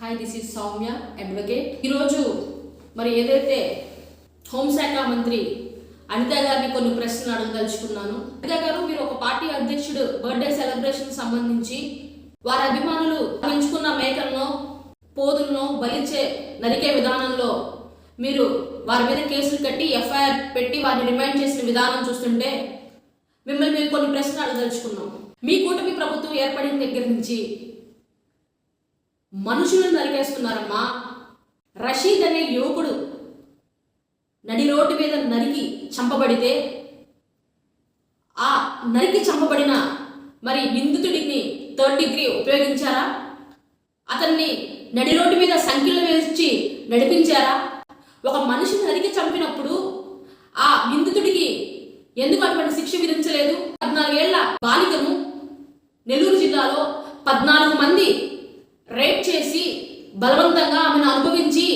Hi this is Soumya advocate ఈరోజు మరి ఏదైతే హోంశాఖ మంత్రి అనిత గారిని కొన్ని ప్రశ్నలు అడగదలుచుకున్నాను. అనిత గారు మీరు ఒక పార్టీ అధ్యక్షుడు బర్త్డే సెలబ్రేషన్ సంబంధించి వారి అభిమానులు పెంచుకున్న మేకలను పోదులను బలిచే నరికే విధానంలో మీరు వారి మీద కేసులు కట్టి ఎఫ్ఐఆర్ పెట్టి వారిని రిమైండ్ చేసిన విధానం చూస్తుంటే మిమ్మల్ని మేము కొన్ని ప్రశ్నలు అడగదలుచుకున్నాం మీ కూటమి ప్రభుత్వం ఏర్పడిన దగ్గర నుంచి మనుషులను నరికేస్తున్నారమ్మా. రషీద్ అనే యువకుడు నడి రోడ్డు మీద నరికి చంపబడితే ఆ నరికి చంపబడిన మరి నిందితుడిని థర్డ్ డిగ్రీ ఉపయోగించారా? అతన్ని నడి రోడ్డు మీద సంఖ్యలు వేసి నడిపించారా? ఒక మనిషిని నరికి చంపినప్పుడు ఆ నిందితుడికి ఎందుకు అటువంటి శిక్ష విధించలేదు? పద్నాలుగేళ్ళ బాలికను నెల్లూరు జిల్లాలో పద్నాలుగు మంది బలవంతంగా ఆమెను అనుభవించి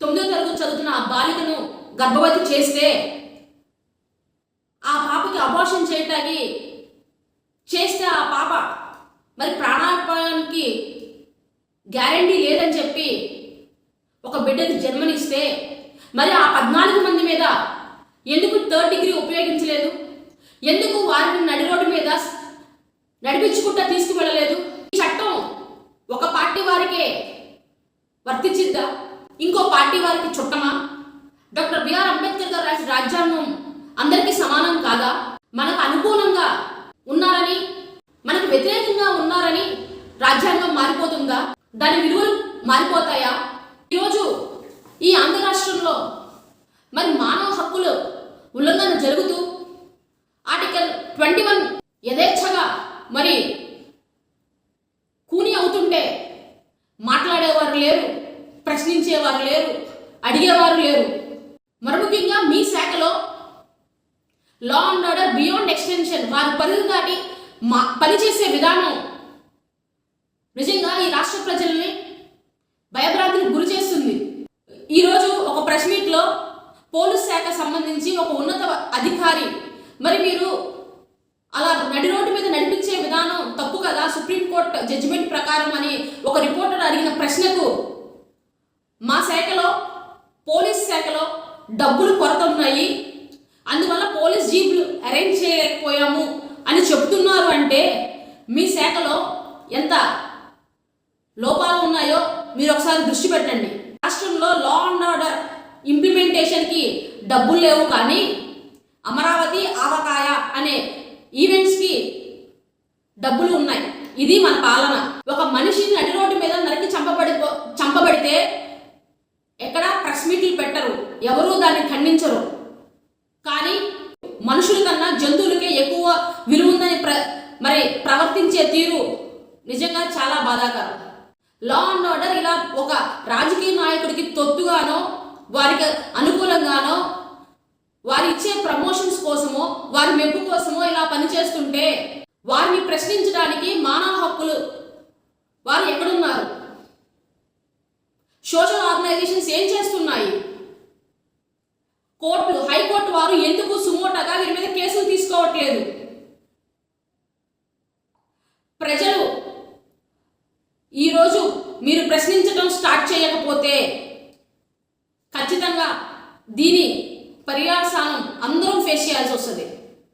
తొమ్మిదో తరగతి చదువుతున్న ఆ బాలికను గర్భవతి చేస్తే ఆ పాపకి అబార్షన్ చేయటానికి చేస్తే ఆ పాప మరి ప్రాణాపాయానికి గ్యారంటీ లేదని చెప్పి ఒక బిడ్డకి జన్మనిస్తే మరి ఆ పద్నాలుగు మంది మీద ఎందుకు థర్డ్ డిగ్రీ ఉపయోగించలేదు? ఎందుకు వారిని నడి రోడ్డు మీద నడిపించుకుంటా తీసుకువెళ్ళలేదు ఈ చట్టం ఒక పార్టీ వారికే వర్తించిద్దా ఇంకో పార్టీ వారికి చుట్టమా డాక్టర్ బిఆర్ అంబేద్కర్ గారు రాసిన రాజ్యాంగం అందరికీ సమానం కాదా? మనకు అనుకూలంగా ఉన్నారని మనకు వ్యతిరేకంగా ఉన్నారని రాజ్యాంగం మారిపోతుందా? దాని విలువలు మారిపోతాయా? ఈరోజు ఈ ఆంధ్ర రాష్ట్రంలో మరి మానవ హక్కులు ఉల్లంఘన జరుగుతూ ఆర్టికల్ ట్వంటీ వన్ యథేచ్ఛగా మరి కూని అవుతుంటే మాట్లాడేవారు లేరు ప్రశ్నించేవారు లేరు. అడిగేవారు లేరు. మరి ముఖ్యంగా మీ శాఖలో law and order beyond extension వారి పరిధి దాటి మా పనిచేసే విధానం. నిజంగా ఈ రాష్ట్ర ప్రజల్ని భయభ్రాంతికి గురి చేస్తుంది. ఈరోజు ఒక ప్రెస్ మీట్లో పోలీస్ శాఖ సంబంధించి ఒక ఉన్నత అధికారి మరి మీరు అలా నడి రోడ్డు మీద నడిపించే విధానం తప్పు కదా? సుప్రీంకోర్టు జడ్జిమెంట్ ప్రకారం అని ఒక రిపోర్టర్ అడిగిన ప్రశ్నకు మా శాఖలో పోలీస్ శాఖలో డబ్బులు కొరత ఉన్నాయి. అందువల్ల పోలీస్ జీపులు అరేంజ్ చేయలేకపోయాము అని చెబుతున్నారు అంటే మీ శాఖలో ఎంత లోపాలు ఉన్నాయో మీరు ఒకసారి దృష్టి పెట్టండి. రాష్ట్రంలో లా అండ్ ఆర్డర్ ఇంప్లిమెంటేషన్కి డబ్బులు లేవు కానీ అమరావతి ఆవకాయ అనే ఈవెంట్స్కి డబ్బులు ఉన్నాయి. ఇది మన పాలన. ఒక మనిషిని నడి రోడ్డు మీద నరికి చంపబడి చంపబడితే ఎక్కడా పెట్టరు. ఎవరూ దాన్ని ఖండించరు. కానీ మనుషుల కన్నా జంతువులకే ఎక్కువ విలువ ఉందని ప్ర మరి ప్రవర్తించే తీరు నిజంగా చాలా బాధాకరం. లా అండ్ ఆర్డర్ ఇలా ఒక రాజకీయ నాయకుడికి తొత్తుగానో వారికి అనుకూలంగానో వారి ఇచ్చే ప్రమోషన్స్ కోసమో వారి మెప్పు కోసమో ఇలా పనిచేస్తుంటే వారిని ప్రశ్నించడానికి మానవ హక్కులు వారు ఎక్కడున్నారు? సోషల్ ఆర్గనైజేషన్స్ ఏం చేస్తున్నాయి? కోర్టు హైకోర్టు వారు ఎందుకు సుమోటగా వీరి మీద కేసులు తీసుకోవట్లేదు? ప్రజలు ఈరోజు మీరు ప్రశ్నించడం స్టార్ట్ చేయకపోతే ఖచ్చితంగా దీని పర్యాసానం అందరం ఫేస్ చేయాల్సి వస్తుంది.